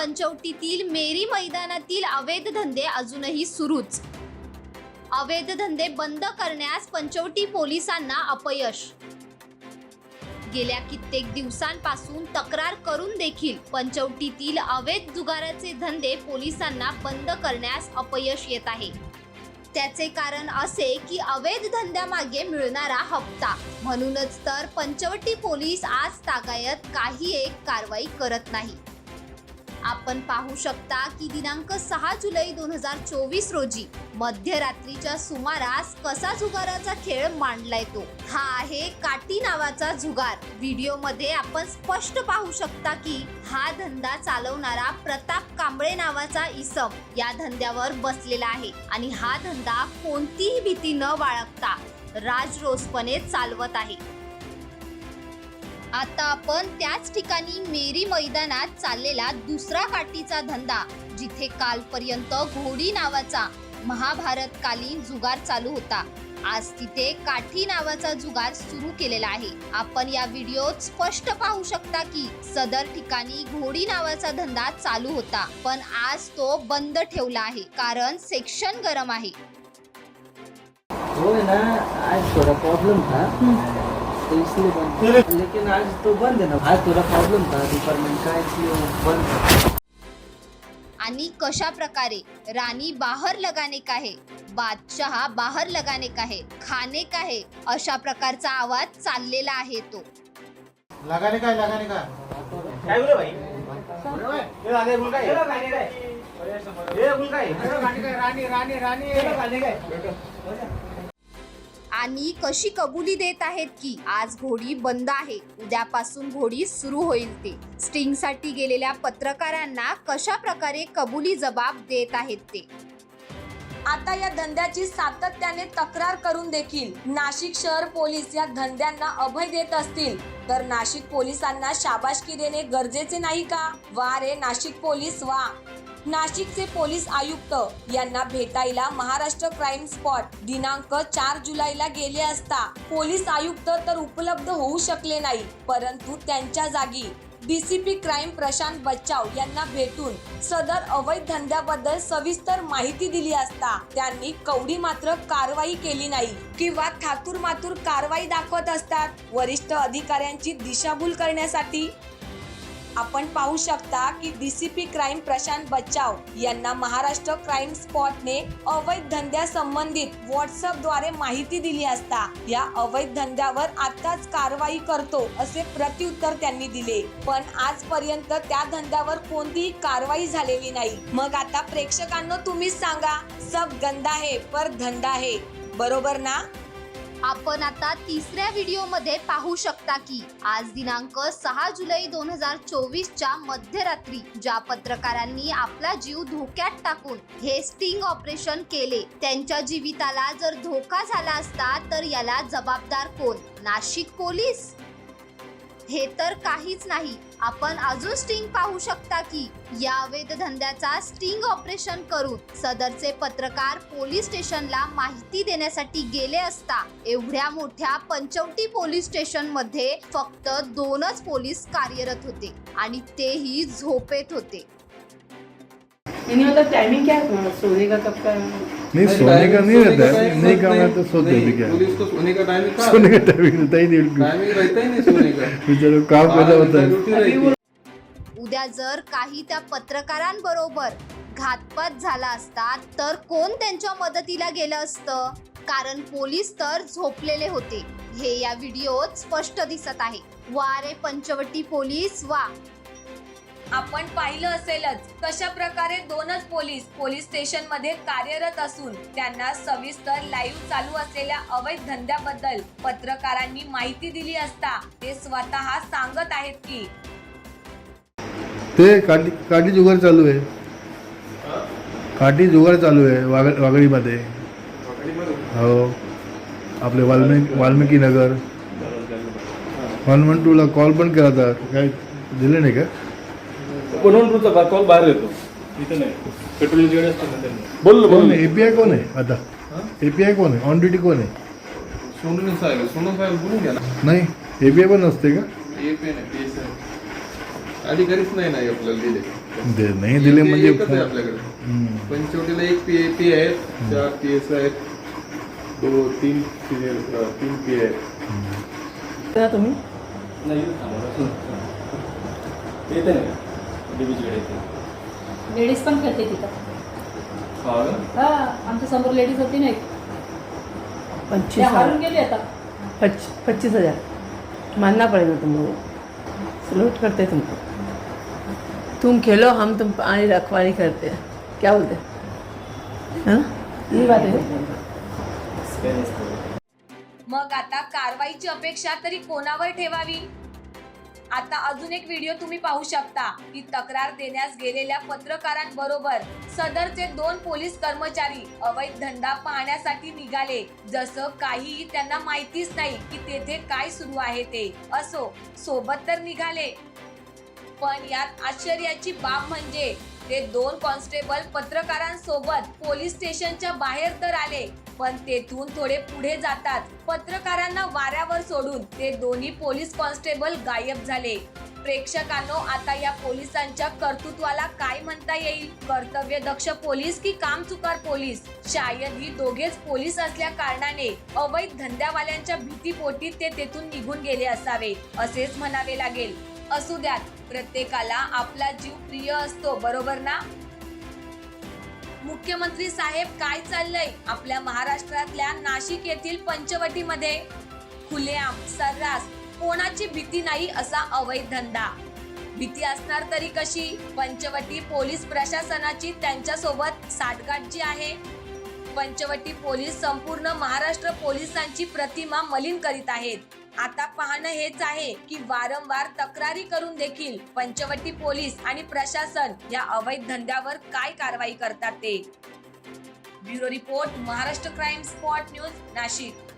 पंचवटीतील मेरी मैदानातील अवैध धंदे अजूनही सुरूच. अवैध धंदे बंद करण्यास पंचवटी पोलिसांना अपयश. गेल्या कित्येक दिवसांपासून तक्रार करून देखील पंचवटीतील अवैध जुगाराचे धंदे पोलिसांना बंद करण्यास अपयश येत आहे. त्याचे कारण असे की अवैध धंद्यामागे मिळणारा हप्ता. म्हणूनच तर पंचवटी पोलीस आज तागायत काही एक कारवाई करत नाही. आपण पाहू शकता की दिनांक सहा जुलै दोन हजार चोवीस रोजी मध्यरात्रीच्या सुमारास कसा जुगाराचा खेळ मांडलाय तो? हा आहे काटी नावाचा जुगार. व्हिडिओमध्ये आपण स्पष्ट पाहू शकता की हा धंदा चालवणारा प्रताप कांबळे नावाचा इसम या धंद्यावर बसलेला आहे आणि हा धंदा कोणतीही भीती न बाळगता राजरोसपणे चालवत आहे. आता आपण त्याच ठिकाणी मेरी मैदानात चाललेला दुसरा काठीचा धंदा जिथे कालपर्यंत घोडी नावाचा महाभारतकालीन जुगार चालू होता. आज तिथे काठी नावाचा जुगार सुरू केलेला आहे. आपण या व्हिडिओत स्पष्ट पाहू शकता की सदर ठिकाणी घोडी नावाचा धंदा चालू होता पण आज तो बंद ठेवला आहे कारण सेक्शन गरम आहे. है ना आज थोड़ा प्रॉब्लम था. तो इसलिए बंद लेकिन आज तो बंद है ना। आज थोड़ा प्रॉब्लम था डिपार्टमेंट का इसलिए बंद था आणि कशा प्रकारे राणी बाहर लगाने का है बादशहा बाहर लगाने का है खाने का है अशा प्रकारचा आवाज चाललेला आहे तो. लगाने का है, लगाने का काय बोले भाई? ये आगे बोल काय? ये काय? बोल काय रानी रानी रानी गाणे काय आणि कशी कबुली देत आहेत की आज घोडी बंद आहे उद्यापासून घोडी सुरू होईल ते. स्टिंगसाठी गेलेल्या पत्रकारांना कशा प्रकारे कबुली जबाब देत आहेत ते? आता या धंद्याची सातत्याने तक्रार करून देखील नाशिक शहर पोलीस या धंद्यांना अभय देत असतील. तर नाशिक पोलिसांना शाबाशकी देणे गरजेचे नाही का? वा रे नाशिक पोलीस वा. नाशिकचे पोलीस आयुक्त यांना भेटायला महाराष्ट्र क्राईम स्पॉट दिनांक चार जुलैला गेले असता. पोलीस आयुक्त तर उपलब्ध होऊ शकले नाही परंतु त्यांच्या जागी डीसीपी क्राईम प्रशांत बच्चाव यांना भेटून सदर अवैध धंद्याबद्दल सविस्तर माहिती दिली असता त्यांनी कवडी मात्र कारवाई केली नाही किंवा थातूर मातूर कारवाई दाखवत असतात. वरिष्ठ अधिकाऱ्यांची दिशाभूल करण्यासाठी आपण पाहू शकता की डीसीपी क्राईम प्रशांत बच्चाव यांना महाराष्ट्र क्राईम स्पॉटने अवैध धंद्या संबंधित व्हॉट्सअपद्वारे माहिती दिली असता या अवैध धंद्यावर आताच कारवाई करतो असे प्रत्युत्तर त्यांनी दिले. पण आजपर्यंत त्या धंद्यावर कोणतीही कारवाई झालेली नाही. मग आता प्रेक्षकांना तुम्हीच सांगा सब गंदा है पर धंदा है. बरोबर ना? आपण आता तिसऱ्या व्हिडिओमध्ये पाहू शकता की आज दिनांक सहा जुलै दोन हजार चोवीसच्या मध्यरात्री ज्या पत्रकारांनी आपला जीव धोक्यात टाकून हे स्टिंग ऑपरेशन केले त्यांच्या जीविताला जर धोका झाला असता तर याला जबाबदार कोण? नाशिक पोलीस? हे तर काहीच नाही. आपण अजून स्टिंग पाहू शकता की या अवैध धंद्याचा स्टिंग ऑपरेशन करून सदरचे पत्रकार पोलीस स्टेशनला माहिती देण्यासाठी गेले असता एवढ्या मोठ्या पंचवटी पोलीस स्टेशनमध्ये फक्त दोनच पोलीस कार्यरत होते आणि तेही झोपेत होते. इन्हीं मतलब टाइमिंग क्या सोने का कब का? नहीं सोने का नहीं रहता है नहीं करना तो सोते भी क्या सोने का टाइमिंग था सोने का टाइम मिलता ही नहीं. रहता ही नहीं सोने का. बेचारों काम पैदा होता? है रहती उद्या जर काही त्या पत्रकारांबरोबर घातपात झाला असता तर कोण त्यांच्या मदतीला गेलं असतं? कारण पोलीस तर झोपलेले होते. हे या व्हिडिओत स्पष्ट दिसत आहे. वा रे पंचवटी पोलीस वा आपण पाहिलं असेलच कशा प्रकारे दोनच पोलीस पोलीस स्टेशनमध्ये कार्यरत असून त्यांना सविस्तर लाईव्ह चालू असलेल्या अवैध धंद्याबद्दल पत्रकारांनी माहिती दिली असता ते स्वतः सांगत आहेत की ते काठी काठी जुगार चालू आहे. काठी जुगार चालू आहे वाग वागळीमध्ये. हो. आपले वाल्मिकी वाल्मिकी नगर. वन वन टूला कॉल पण केला होता. काय दिले नाही का? म्हणून तुमचा कॉल बाहेर येतो. इथे नाही. पेट्रोलची गाडी असते ना त्यांनी बोल कोण आहे एपीआय कोण आहे आता? एपीआय कोण आहे? ऑन ड्युटी कोण आहे? सोनू साहेब सोनू साहेब बोलून घ्या ना. नाही एपीआय पण नसते का? ये पे नाही PSI. अधिकारीच नाही नाही आपल्याला दिले. ते नाही दिले म्हणजे एकच आहे आपल्याकडे. हम्म. पंचवटीला एक पी पी आहेत चार पी एस आहेत. दो तीन सिनियर तीन पी आहेत. ना तुम्ही? नाही इथं थांबा. येते ना. येते. लेडीज पण खेळते तिथं. हा का? हा आमच्यासमोर लेडीज होती नाही हारून हजार. गेले आता. पच्चीस पच्चीस हजार. मानना पड़ेगा तुमको सलूट करते तुमको तुम खेलो हम तुम पानी रखवाली करते. हैं क्या बोलते? हैं? हाँ? यही बात है काही नसतं. मग आता कारवाईची अपेक्षा तरी कोणावर ठेवावी? आता अजून एक व्हिडिओ तुम्ही पाहू शकता. की तक्रार देण्यास गेलेल्या पत्रकारांबरोबर सदरचे दोन पोलीस कर्मचारी अवैध धंदा पाहण्यासाठी निघाले. जसं काहीही त्यांना माहितीच नाही की तेथे काय सुरू आहे ते. असो सोबत तर निघाले. पण यात आश्चर्याची बाब म्हणजे ते दोन कॉन्स्टेबल पत्रकारांसोबत पोलीस स्टेशनच्या बाहेर तर आले पण तेथून थोडे पुढे जातात. पत्रकारांना वाऱ्यावर सोडून ते दोन्ही पोलीस कॉन्स्टेबल गायब झाले. प्रेक्षकांनो आता या पोलिसांच्या कर्तृत्वाला काय म्हणता येईल? कर्तव्य दक्ष पोलीस की कामचुकार पोलीस? शायद ही दोघेच पोलीस असल्या कारणाने अवैध धंद्यावाल्यांच्या भीतीपोटी ते तेथून निघून गेले असावे असेच म्हणावे लागेल. असू द्यात. प्रत्येकाला आपला जीव प्रिय असतो बरोबर ना? मुख्यमंत्री साहेब काय चाललंय? आपल्या महाराष्ट्रातल्या नाशिक येथील पंचवटीमध्ये. खुलेआम सर्रास कोणाची भीती नाही असा अवैध धंदा. भीती असणार तरी कशी? पंचवटी पोलीस प्रशासनाची त्यांच्यासोबत साठगाठ जी आहे. पंचवटी पोलीस संपूर्ण महाराष्ट्र पोलिसांची प्रतिमा मलिन करीत आहेत. आता पाहणं हेच आहे की वारंवार तक्रारी करून देखील पंचवटी पोलीस आणि प्रशासन या अवैध धंद्यावर काय कारवाई करतात ते? Bureau report Maharashtra crime spot news Nashik.